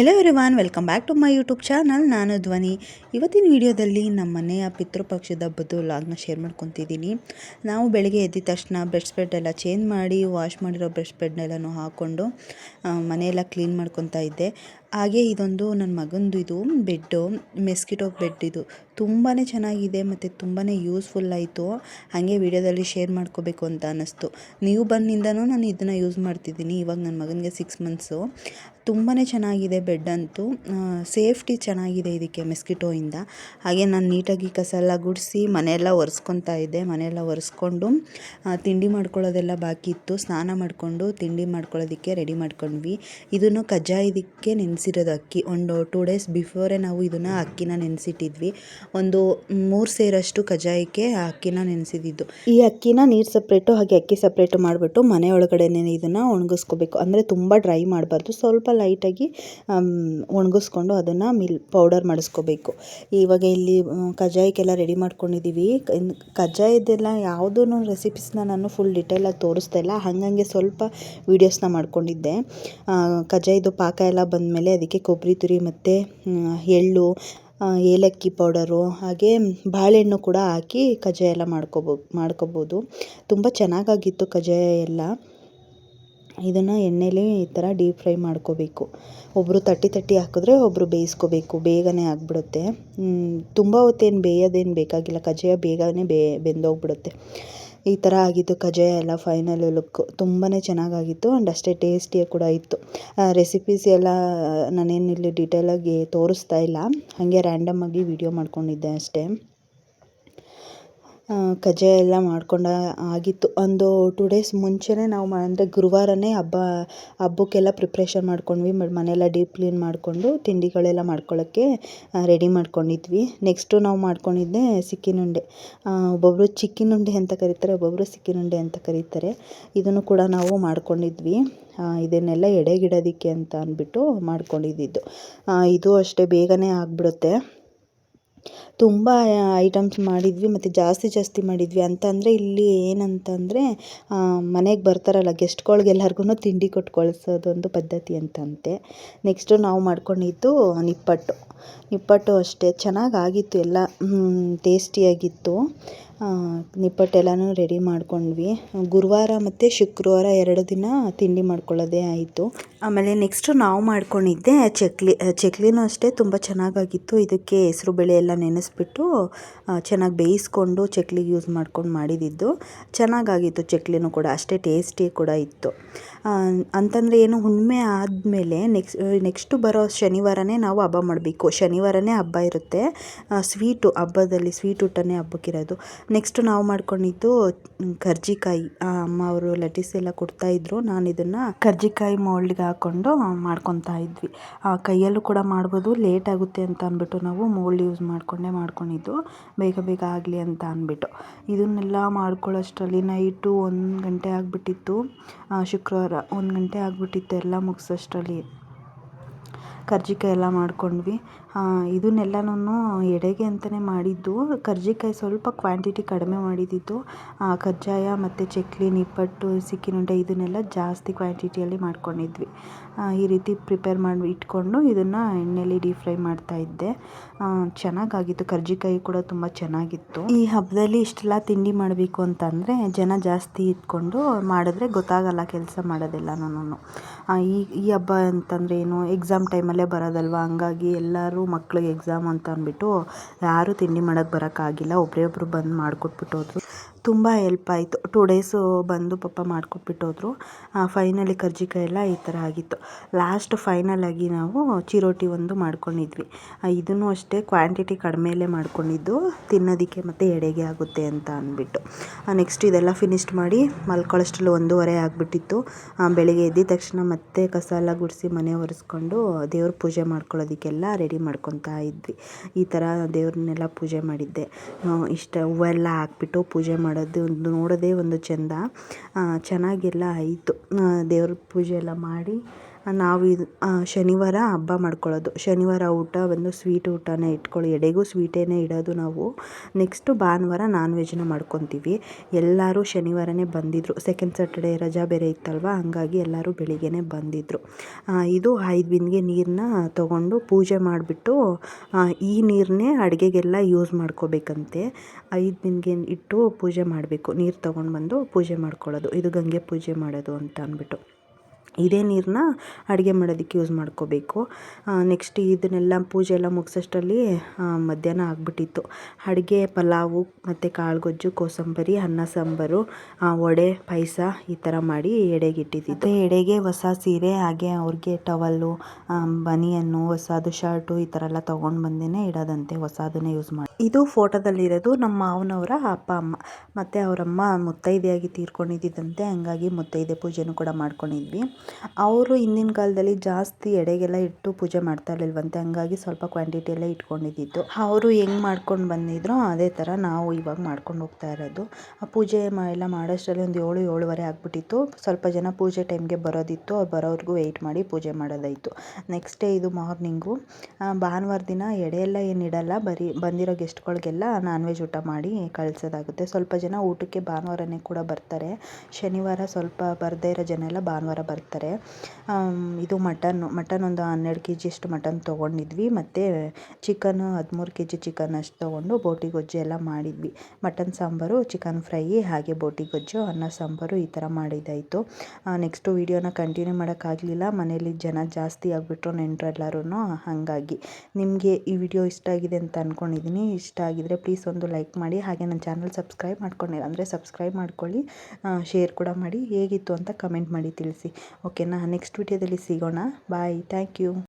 Hello everyone welcome back to my YouTube channel ನಾನು ಧ್ವನಿ. ಇವತ್ತಿನ ವಿಡಿಯೋದಲ್ಲಿ ನಮ್ಮ ಮನೆಯ ಪಿತೃಪಕ್ಷದ ಹಬ್ಬದ್ದು ಲಾಗ್ನ ಶೇರ್ ಮಾಡ್ಕೊತಿದ್ದೀನಿ. ನಾವು ಬೆಳಗ್ಗೆ ಎದ್ದ ತಕ್ಷಣ ಬ್ರೆಶ್ ಬೆಡ್ ಎಲ್ಲ ಚೇಂಜ್ ಮಾಡಿ ವಾಶ್ ಮಾಡಿರೋ ಬ್ರೆಶ್ ಬೆಡ್ನೆಲ್ಲನೂ ಹಾಕ್ಕೊಂಡು ಮನೆಯೆಲ್ಲ ಕ್ಲೀನ್ ಮಾಡ್ಕೊತಾ ಇದ್ದೆ. ಹಾಗೆ ಇದೊಂದು ನನ್ನ ಮಗಂದು ಇದು ಬೆಡ್ಡು, ಮೆಸ್ಕಿಟೋ ಬೆಡ್ ಇದು. ತುಂಬಾ ಚೆನ್ನಾಗಿದೆ ಮತ್ತು ತುಂಬಾ ಯೂಸ್ಫುಲ್ ಆಯಿತು. ಹಾಗೆ ವಿಡಿಯೋದಲ್ಲಿ ಶೇರ್ ಮಾಡ್ಕೋಬೇಕು ಅಂತ ಅನ್ನಿಸ್ತು. ನೀವು ಬಂದಿಂದನೂ ನಾನು ಇದನ್ನು ಯೂಸ್ ಮಾಡ್ತಿದ್ದೀನಿ ಇವಾಗ ನನ್ನ ಮಗನಿಗೆ ಸಿಕ್ಸ್ ಮಂತ್ಸು ತುಂಬಾ ಚೆನ್ನಾಗಿದೆ ಬೆಡ್ ಅಂತೂ. ಸೇಫ್ಟಿ ಚೆನ್ನಾಗಿದೆ ಇದಕ್ಕೆ ಮೆಸ್ಕಿಟೋಯಿಂದ. ಹಾಗೆ ನಾನು ನೀಟಾಗಿ ಕಸ ಎಲ್ಲ ಗುಡಿಸಿ ಮನೆಯೆಲ್ಲ ಒರೆಸ್ಕೊತಾ ಇದ್ದೆ. ಮನೆಯೆಲ್ಲ ಒರೆಸ್ಕೊಂಡು ತಿಂಡಿ ಮಾಡ್ಕೊಳ್ಳೋದೆಲ್ಲ ಬಾಕಿ ಇತ್ತು ಸ್ನಾನ ಮಾಡಿಕೊಂಡು ತಿಂಡಿ ಮಾಡ್ಕೊಳ್ಳೋದಕ್ಕೆ ರೆಡಿ ಮಾಡ್ಕೊಂಡ್ವಿ. ಇದನ್ನು ಕಜ್ಜಾಯದಕ್ಕೆ ನೆನೆಸಿರೋದು ಅಕ್ಕಿ ಒಂದು ಟೂ ಡೇಸ್ ಬಿಫೋರೇ ನಾವು ಇದನ್ನು ಅಕ್ಕಿನ ನೆನೆಸಿಟ್ಟಿದ್ವಿ. ಒಂದು ಮೂರು ಸೇರಷ್ಟು ಕಜಾಯಕ್ಕೆ ಅಕ್ಕಿನ ನೆನೆಸಿದ್ದು ಈ ಅಕ್ಕಿನ ನೀರು ಸಪ್ರೇಟು ಹಾಗೆ ಅಕ್ಕಿ ಸಪ್ರೇಟು ಮಾಡಿಬಿಟ್ಟು ಮನೆ ಒಳಗಡೆನೇ ಇದನ್ನು ಒಣಗಿಸ್ಕೋಬೇಕು. ಅಂದರೆ ತುಂಬ ಡ್ರೈ ಮಾಡಬಾರ್ದು. ಸ್ವಲ್ಪ ಲೈಟಾಗಿ ಒಣಗಿಸ್ಕೊಂಡು ಅದನ್ನು ಮಿಲ್ ಪೌಡರ್ ಮಾಡಿಸ್ಕೋಬೇಕು. ಇವಾಗ ಇಲ್ಲಿ ಕಜಾಯಕ್ಕೆಲ್ಲ ರೆಡಿ ಮಾಡ್ಕೊಂಡಿದ್ದೀವಿ ಕಜ್ಜಾಯದೆಲ್ಲ ಯಾವುದೂ ರೆಸಿಪೀಸ್ನ ನಾನು ಫುಲ್ ಡಿಟೇಲಾಗಿ ತೋರಿಸ್ತಾ ಇಲ್ಲ. ಹಾಗಂಗೆ ಸ್ವಲ್ಪ ವೀಡಿಯೋಸ್ನ ಮಾಡ್ಕೊಂಡಿದ್ದೆ. ಕಜ್ಜಾಯದು ಪಾಕ ಎಲ್ಲ ಬಂದಮೇಲೆ ಅದಕ್ಕೆ ಕೊಬ್ಬರಿ ತುರಿ ಮತ್ತು ಎಳ್ಳು ಏಲಕ್ಕಿ ಪೌಡರು, ಹಾಗೆ ಬಾಳೆಹಣ್ಣು ಕೂಡ ಹಾಕಿ ಕಜ್ಜಾಯ ಎಲ್ಲ ಮಾಡ್ಕೊಬೋ, ಮಾಡ್ಕೊಬೋದು. ತುಂಬ ಚೆನ್ನಾಗಾಗಿತ್ತು ಕಜ್ಜಾಯ ಎಲ್ಲ. ಇದನ್ನು ಎಣ್ಣೆಲಿ ಈ ಥರ ಡೀಪ್ ಫ್ರೈ ಮಾಡ್ಕೋಬೇಕು. ಒಬ್ಬರು ತಟ್ಟಿ ತಟ್ಟಿ ಹಾಕಿದ್ರೆ ಒಬ್ಬರು ಬೇಯಿಸ್ಕೋಬೇಕು, ಬೇಗನೆ ಆಗಿಬಿಡುತ್ತೆ. ತುಂಬ ಹೊತ್ತೇನು ಬೇಯೋದೇನು ಬೇಕಾಗಿಲ್ಲ, ಕಜ್ಜಾಯ ಬೇಗನೆ ಬೇ, ಬೆಂದೋಗ್ಬಿಡುತ್ತೆ. ಈ ಥರ ಆಗಿತ್ತು ಕಜ್ಜಾಯ ಎಲ್ಲ ಫೈನಲ್ ಲುಕ್ ತುಂಬಾ ಚೆನ್ನಾಗಾಗಿತ್ತು ಆ್ಯಂಡ್ ಅಷ್ಟೇ ಟೇಸ್ಟಿಯಾಗಿ ಕೂಡ ಇತ್ತು. ರೆಸಿಪೀಸ್ ಎಲ್ಲ ನಾನೇನು ಇಲ್ಲಿ ಡೀಟೇಲಾಗಿ ತೋರಿಸ್ತಾ ಇಲ್ಲ. ಹಾಗೆ ರ್ಯಾಂಡಮ್ ಆಗಿ ವಿಡಿಯೋ ಮಾಡ್ಕೊಂಡಿದ್ದೆ ಅಷ್ಟೇ. ಕಜ್ಜಾಯ ಎಲ್ಲ ಮಾಡ್ಕೊಂಡು ಆಗಿತ್ತು. ಒಂದು ಟು ಡೇಸ್ ಮುಂಚೆನೇ ನಾವು ಮ, ಅಂದರೆ ಗುರುವಾರನೇ ಹಬ್ಬ, ಹಬ್ಬಕ್ಕೆಲ್ಲ ಪ್ರಿಪ್ರೇಷನ್ ಮಾಡ್ಕೊಂಡ್ವಿ. ಮನೆಯೆಲ್ಲ ಡೀಪ್ ಕ್ಲೀನ್ ಮಾಡಿಕೊಂಡು ತಿಂಡಿಗಳೆಲ್ಲ ಮಾಡ್ಕೊಳ್ಳೋಕ್ಕೆ ರೆಡಿ ಮಾಡ್ಕೊಂಡಿದ್ವಿ. ನೆಕ್ಸ್ಟು ನಾವು ಮಾಡ್ಕೊಂಡಿದ್ದೆ ಸಿಕ್ಕಿನುಂಡೆ. ಒಬ್ಬೊಬ್ರು ಒಬ್ಬೊಬ್ಬರು ಚಿಕ್ಕಿನುಂಡೆ ಅಂತ ಕರೀತಾರೆ ಒಬ್ಬೊಬ್ಬರು ಸಿಕ್ಕಿನುಂಡೆ ಅಂತ ಕರೀತಾರೆ. ಇದನ್ನು ಕೂಡ ನಾವು ಮಾಡ್ಕೊಂಡಿದ್ವಿ. ಇದನ್ನೆಲ್ಲ ಎಡೆಗಿಡೋದಕ್ಕೆ ಅಂತ ಅಂದ್ಬಿಟ್ಟು ಮಾಡ್ಕೊಂಡಿದ್ದಿದ್ದು ಇದು ಅಷ್ಟೇ, ಬೇಗನೆ ಆಗಿಬಿಡುತ್ತೆ. ತುಂಬ ಐಟಮ್ಸ್ ಮಾಡಿದ್ವಿ ಮತ್ತು ಜಾಸ್ತಿ ಜಾಸ್ತಿ ಮಾಡಿದ್ವಿ. ಅಂತಂದರೆ ಇಲ್ಲಿ ಏನಂತಂದರೆ ಮನೆಗೆ ಬರ್ತಾರಲ್ಲ ಗೆಸ್ಟ್ಗಳಿಗೆಲ್ಲರ್ಗೂ ತಿಂಡಿ ಕೊಟ್ಟು ಕಳಿಸೋದೊಂದು ಪದ್ಧತಿ ಅಂತಂತೆ. ನೆಕ್ಸ್ಟು ನಾವು ಮಾಡ್ಕೊಂಡಿದ್ದು ನಿಪ್ಪಟ್ಟು. ನಿಪ್ಪಟ್ಟು ಅಷ್ಟೇ. ಚೆನ್ನಾಗಾಗಿತ್ತು ಎಲ್ಲ ಟೇಸ್ಟಿಯಾಗಿತ್ತು ನಿಪ್ಪಟ್ಟೆಲ್ಲನೂ ರೆಡಿ ಮಾಡ್ಕೊಂಡ್ವಿ. ಗುರುವಾರ ಮತ್ತು ಶುಕ್ರವಾರ ಎರಡು ದಿನ ತಿಂಡಿ ಮಾಡ್ಕೊಳ್ಳೋದೇ ಆಯಿತು. ಆಮೇಲೆ ನೆಕ್ಸ್ಟು ನಾವು ಮಾಡ್ಕೊಂಡಿದ್ದೆ ಚಕ್ಲಿ ಚಕ್ಲಿನೂ ಅಷ್ಟೇ ತುಂಬ ಚೆನ್ನಾಗಾಗಿತ್ತು. ಇದಕ್ಕೆ ಹೆಸರು, ಬೇಳೆ ಎಲ್ಲ ನೆನೆಸ್ಬಿಟ್ಟು ಚೆನ್ನಾಗಿ ಬೇಯಿಸ್ಕೊಂಡು ಚಕ್ಲಿಗೆ ಯೂಸ್ ಮಾಡ್ಕೊಂಡು ಮಾಡಿದಿದ್ದು ಚೆನ್ನಾಗಾಗಿತ್ತು ಚಕ್ಲಿನೂ ಕೂಡ ಅಷ್ಟೇ ಟೇಸ್ಟಿ ಕೂಡ ಇತ್ತು. ಅಂತಂದರೆ ಏನು ಹುಣ್ಣಿಮೆ ಆದಮೇಲೆ ನೆಕ್ಸ್ಟ್ ನೆಕ್ಸ್ಟು ಬರೋ ಶನಿವಾರನೇ ನಾವು ಹಬ್ಬ ಮಾಡಬೇಕು. ಶನಿವಾರನೇ ಹಬ್ಬ ಇರುತ್ತೆ. ಸ್ವೀಟು, ಹಬ್ಬದಲ್ಲಿ ಸ್ವೀಟ್ ಊಟನೇ ಹಬ್ಬಕ್ಕಿರೋದು ನೆಕ್ಸ್ಟು ನಾವು ಮಾಡ್ಕೊಂಡಿದ್ದು ಕರ್ಜಿಕಾಯಿ. ಅಮ್ಮ ಅವರು ಲಟ್ಟಿಸಿ ಎಲ್ಲ ಕೊಡ್ತಾಯಿದ್ರು ನಾನು ಇದನ್ನು ಕರ್ಜಿಕಾಯಿ ಮೋಲ್ಡ್ಗೆ ಹಾಕ್ಕೊಂಡು ಮಾಡ್ಕೊತಾ ಇದ್ವಿ. ಕೈಯಲ್ಲೂ ಕೂಡ ಮಾಡ್ಬೋದು. ಲೇಟ್ ಆಗುತ್ತೆ ಅಂತ ಅಂದ್ಬಿಟ್ಟು ನಾವು ಮೋಲ್ಡ್ ಯೂಸ್ ಮಾಡಿಕೊಂಡೇ ಮಾಡ್ಕೊಂಡಿದ್ದು. ಬೇಗ ಬೇಗ ಆಗಲಿ ಅಂತ ಅಂದ್ಬಿಟ್ಟು. ಇದನ್ನೆಲ್ಲ ಮಾಡ್ಕೊಳ್ಳೋಷ್ಟರಲ್ಲಿ ನೈಟು ಒಂದು ಗಂಟೆ ಆಗಿಬಿಟ್ಟಿತ್ತು. ಶುಕ್ರವಾರ ಒಂದು ಗಂಟೆ ಆಗಿಬಿಟ್ಟಿತ್ತು ಎಲ್ಲ ಮುಗಿಸೋಷ್ಟರಲ್ಲಿ. ಕರ್ಜಿಕಾಯಿ ಎಲ್ಲ ಮಾಡ್ಕೊಂಡ್ವಿ. ಇದನ್ನೆಲ್ಲನೂ ಎಡೆಗೆ ಅಂತಲೇ ಮಾಡಿದ್ದು. ಕರ್ಜಿಕಾಯಿ ಸ್ವಲ್ಪ ಕ್ವಾಂಟಿಟಿ ಕಡಿಮೆ ಮಾಡಿದ್ದಿತ್ತು ಕಜ್ಜಾಯ ಮತ್ತು ಚಕ್ಲಿ, ನಿಪ್ಪಟ್ಟು ಸಿಕ್ಕಿನುಂಡೆ ಇದನ್ನೆಲ್ಲ ಜಾಸ್ತಿ ಕ್ವಾಂಟಿಟಿಯಲ್ಲಿ ಮಾಡ್ಕೊಂಡಿದ್ವಿ. ಈ ರೀತಿ ಪ್ರಿಪೇರ್ ಮಾಡಿ ಇಟ್ಕೊಂಡು ಇದನ್ನು ಎಣ್ಣೆಲಿ ಡೀಪ್ ಫ್ರೈ ಮಾಡ್ತಾ ಇದ್ದೆ. ಚೆನ್ನಾಗಾಗಿತ್ತು. ಕರ್ಜಿಕಾಯಿ ಕೂಡ ತುಂಬ ಚೆನ್ನಾಗಿತ್ತು. ಈ ಹಬ್ಬದಲ್ಲಿ ಇಷ್ಟೆಲ್ಲ ತಿಂಡಿ ಮಾಡಬೇಕು ಅಂತಂದರೆ ಜನ ಜಾಸ್ತಿ ಇಟ್ಕೊಂಡು ಮಾಡಿದ್ರೆ ಗೊತ್ತಾಗಲ್ಲ ಕೆಲಸ ಮಾಡೋದೆಲ್ಲನೂ ಈ ಈ ಹಬ್ಬ ಅಂತಂದ್ರೆ ಏನು? ಎಕ್ಸಾಮ್ ಟೈಮಲ್ಲೇ ಬರೋದಲ್ವ? ಹಂಗಾಗಿ ಎಲ್ಲರೂ ಮಕ್ಳಿಗೆ ಎಕ್ಸಾಮ್ ಅಂತ ಅಂದ್ಬಿಟ್ಟು ಯಾರೂ ತಿಂಡಿ ಮಾಡೋಕ್ಕೆ ಬರೋಕ್ಕಾಗಿಲ್ಲ ಒಬ್ಬರೇ ಒಬ್ಬರು ಬಂದು ಮಾಡಿಕೊಟ್ಬಿಟ್ಟು ಹೋದ್ರು ತುಂಬ ಹೆಲ್ಪ್ ಆಯಿತು. ಟೂ ಡೇಸು ಬಂದು ಪಾಪ ಮಾಡಿಕೊಟ್ಬಿಟ್ಟು ಹೋದ್ರು. ಫೈನಲಿ ಕರ್ಜಿಕಾಯಿ ಎಲ್ಲ ಈ ಥರ ಆಗಿತ್ತು. ಲಾಸ್ಟ್ ಫೈನಲಾಗಿ ನಾವು ಚಿರೋಟಿ ಒಂದು ಮಾಡ್ಕೊಂಡಿದ್ವಿ. ಇದನ್ನು ಅಷ್ಟೇ ಕ್ವಾಂಟಿಟಿ ಕಡಿಮೆಯಲ್ಲೇ ಮಾಡ್ಕೊಂಡಿದ್ದು. ತಿನ್ನೋದಕ್ಕೆ ಮತ್ತು ಎಡೆಗೆ ಆಗುತ್ತೆ ಅಂತ ಅಂದ್ಬಿಟ್ಟು. ನೆಕ್ಸ್ಟ್ ಇದೆಲ್ಲ ಫಿನಿಶ್ಡ್ ಮಾಡಿ ಮಲ್ಕೊಳ್ಳೋಷ್ಟ್ರಲ್ಲಿ ಒಂದೂವರೆ ಆಗಿಬಿಟ್ಟಿತ್ತು. ಬೆಳಿಗ್ಗೆ ಎದ್ದಿದ ತಕ್ಷಣ ಮತ್ತೆ ಕಸ ಎಲ್ಲ ಗುಡಿಸಿ ಮನೆ ಒರೆಸ್ಕೊಂಡು ದೇವ್ರ ಪೂಜೆ ಮಾಡ್ಕೊಳ್ಳೋದಕ್ಕೆಲ್ಲ ರೆಡಿ ಮಾಡ್ಕೊತಾ ಇದ್ವಿ. ಈ ಥರ ದೇವ್ರನ್ನೆಲ್ಲ ಪೂಜೆ ಮಾಡಿದ್ದೆ. ಇಷ್ಟ ಹೂವೆಲ್ಲ ಹಾಕ್ಬಿಟ್ಟು ಪೂಜೆ ಮಾಡೋದು ಒಂದು ನೋಡೋದೇ ಒಂದು ಚೆಂದ. ಚೆನ್ನಾಗೆಲ್ಲ ಆಯಿತು. ದೇವ್ರ ಪೂಜೆ ಎಲ್ಲ ಮಾಡಿ ನಾವು ಇದು ಶನಿವಾರ ಹಬ್ಬ ಮಾಡ್ಕೊಳ್ಳೋದು. ಶನಿವಾರ ಊಟ ಬಂದು ಸ್ವೀಟ್ ಊಟನೇ ಇಟ್ಕೊಳ್ಳಿ. ಎಡೆಗೂ ಸ್ವೀಟೇನೇ ಇಡೋದು ನಾವು. ನೆಕ್ಸ್ಟು ಭಾನುವಾರ ನಾನ್ ವೆಜ್ನ ಮಾಡ್ಕೊತೀವಿ. ಎಲ್ಲರೂ ಶನಿವಾರನೇ ಬಂದಿದ್ದರು ಸೆಕೆಂಡ್ ಸ್ಯಾಟರ್ಡೇ ರಜಾ ಬೇರೆ ಇತ್ತಲ್ವ? ಹಾಗಾಗಿ ಎಲ್ಲರೂ ಬೆಳಿಗ್ಗೆನೇ ಬಂದಿದ್ದರು ಇದು ಐದು ಬಿಂದಿಗೆ ನೀರನ್ನ ತೊಗೊಂಡು ಪೂಜೆ ಮಾಡಿಬಿಟ್ಟು ಈ ನೀರನ್ನೇ ಅಡುಗೆಗೆಲ್ಲ ಯೂಸ್ ಮಾಡ್ಕೋಬೇಕಂತೆ. ಐದು ಬಿಂದಿಗೆ ಇಟ್ಟು ಪೂಜೆ ಮಾಡಬೇಕು. ನೀರು ತೊಗೊಂಡು ಬಂದು ಪೂಜೆ ಮಾಡ್ಕೊಳ್ಳೋದು. ಇದು ಗಂಗೆ ಪೂಜೆ ಮಾಡೋದು ಅಂತ ಅಂದ್ಬಿಟ್ಟು. ಇದೇ ನೀರನ್ನ ಅಡುಗೆ ಮಾಡೋದಕ್ಕೆ ಯೂಸ್ ಮಾಡ್ಕೋಬೇಕು. ನೆಕ್ಸ್ಟ್ ಇದನ್ನೆಲ್ಲ ಪೂಜೆ ಎಲ್ಲ ಮುಗಿಸೋಷ್ಟರಲ್ಲಿ ಮಧ್ಯಾಹ್ನ ಆಗಿಬಿಟ್ಟಿತ್ತು. ಅಡುಗೆ, ಪಲಾವು ಮತ್ತು ಕಾಳುಗೊಜ್ಜು, ಕೋಸಂಬರಿ, ಅನ್ನ ಸಾಂಬಾರು ವಡೆ, ಪಾಯಸ ಈ ಥರ ಮಾಡಿ ಎಡೆಗೆ ಇಟ್ಟಿದ್ದಿತ್ತು ಎಡೆಗೆ ಹೊಸ ಸೀರೆ, ಹಾಗೆ ಅವ್ರಿಗೆ ಟವಲ್ಲು ಬನಿಯನ್ನು, ಹೊಸದು ಶರ್ಟು ಈ ಥರ ಎಲ್ಲ ತೊಗೊಂಡು ಬಂದೇ ಇಡೋದಂತೆ, ಹೊಸದನ್ನೇ ಯೂಸ್ ಮಾಡಿ ಇದು ಫೋಟೋದಲ್ಲಿರೋದು ನಮ್ಮ ಮಾವನವರ ಅಪ್ಪ, ಅಮ್ಮ. ಮತ್ತು ಅವರಮ್ಮ ಮುತ್ತೈದೆಯಾಗಿ ತೀರ್ಕೊಂಡಿದ್ದಂತೆ ಹಂಗಾಗಿ ಮುತ್ತೈದೆ ಪೂಜೆನೂ ಕೂಡ ಮಾಡ್ಕೊಂಡಿದ್ವಿ. ಅವರು ಹಿಂದಿನ ಕಾಲದಲ್ಲಿ ಜಾಸ್ತಿ ಎಡೆಗೆಲ್ಲ ಇಟ್ಟು ಪೂಜೆ ಮಾಡ್ತಾ ಇರಲಿಲ್ವಂತೆ, ಹಂಗಾಗಿ ಸ್ವಲ್ಪ ಕ್ವಾಂಟಿಟಿ ಎಲ್ಲ ಇಟ್ಕೊಂಡಿದ್ದಿತ್ತು ಅವರು ಹೆಂಗೆ ಮಾಡ್ಕೊಂಡು ಬಂದಿದ್ರು ಅದೇ ಥರ ನಾವು ಇವಾಗ ಮಾಡ್ಕೊಂಡು ಹೋಗ್ತಾ ಇರೋದು. ಆ ಪೂಜೆ ಎಲ್ಲ ಮಾಡೋಷ್ಟರಲ್ಲಿ ಒಂದು ಏಳು, ಏಳುವರೆ ಆಗಿಬಿಟ್ಟಿತ್ತು. ಸ್ವಲ್ಪ ಜನ ಪೂಜೆ ಟೈಮ್ಗೆ ಬರೋದಿತ್ತು. ಅವ್ರು ಬರೋವರೆಗೂ ವೆಯ್ಟ್ ಮಾಡಿ ಪೂಜೆ ಮಾಡೋದಾಯಿತು. ನೆಕ್ಸ್ಟ್ ಡೇ ಇದು ಮಾರ್ನಿಂಗು ಭಾನುವಾರ ದಿನ ಎಡೆ ಎಲ್ಲ ಏನು ಇಡಲ್ಲ. ಬರೀ ಬಂದಿರೋ ಗೆಸ್ಟ್ಗಳಿಗೆಲ್ಲ ನಾನ್ ವೆಜ್ ಊಟ ಮಾಡಿ ಕಳಿಸೋದಾಗುತ್ತೆ. ಸ್ವಲ್ಪ ಜನ ಊಟಕ್ಕೆ ಭಾನುವಾರನೇ ಕೂಡ ಬರ್ತಾರೆ. ಶನಿವಾರ ಸ್ವಲ್ಪ ಬರದೇ ಇರೋ ಜನ ಎಲ್ಲ ಭಾನುವಾರ ಬರ್ತಾರೆ. ಇದು ಮಟನ್ನು, ಮಟನ್ ಒಂದು ಹನ್ನೆರಡು ಕೆ ಜಿಯಷ್ಟು ಮಟನ್ ತೊಗೊಂಡಿದ್ವಿ. ಮತ್ತು ಚಿಕನ್ ಹದಿಮೂರು ಕೆ ಜಿ ಚಿಕನ್ ಅಷ್ಟು ತೊಗೊಂಡು ಬೋಟಿ ಗೊಜ್ಜು ಎಲ್ಲ ಮಾಡಿದ್ವಿ. ಮಟನ್ ಸಾಂಬಾರು, ಚಿಕನ್ ಫ್ರೈ ಹಾಗೆ ಬೋಟಿ ಗೊಜ್ಜು, ಅನ್ನ ಸಾಂಬಾರು ಈ ಥರ ಮಾಡಿದ್ದಾಯಿತು ನೆಕ್ಸ್ಟು ವೀಡಿಯೋನ ಕಂಟಿನ್ಯೂ ಮಾಡೋಕ್ಕಾಗಲಿಲ್ಲ. ಮನೇಲಿ ಜನ ಜಾಸ್ತಿ ಆಗಿಬಿಟ್ರು ನೆಂಟರೆಲ್ಲರೂ ಹಾಗಾಗಿ. ನಿಮಗೆ ಈ ವಿಡಿಯೋ ಇಷ್ಟ ಆಗಿದೆ ಅಂತ ಅಂದ್ಕೊಂಡಿದ್ದೀನಿ ಇಷ್ಟ ಆಗಿದ್ದರೆ ಪ್ಲೀಸ್ ಒಂದು ಲೈಕ್ ಮಾಡಿ. ಹಾಗೆ ನನ್ನ ಚಾನಲ್ ಸಬ್ಸ್ಕ್ರೈಬ್ ಮಾಡ್ಕೊಂಡಿಲ್ಲ ಅಂದರೆ ಸಬ್ಸ್ಕ್ರೈಬ್ ಮಾಡ್ಕೊಳ್ಳಿ. ಶೇರ್ ಕೂಡ ಮಾಡಿ. ಹೇಗಿತ್ತು ಅಂತ ಕಮೆಂಟ್ ಮಾಡಿ ತಿಳಿಸಿ. ಓಕೆನಾ ನೆಕ್ಸ್ಟ್ ವಿಡಿಯೋದಲ್ಲಿ ಸಿಗೋಣ. Bye thank you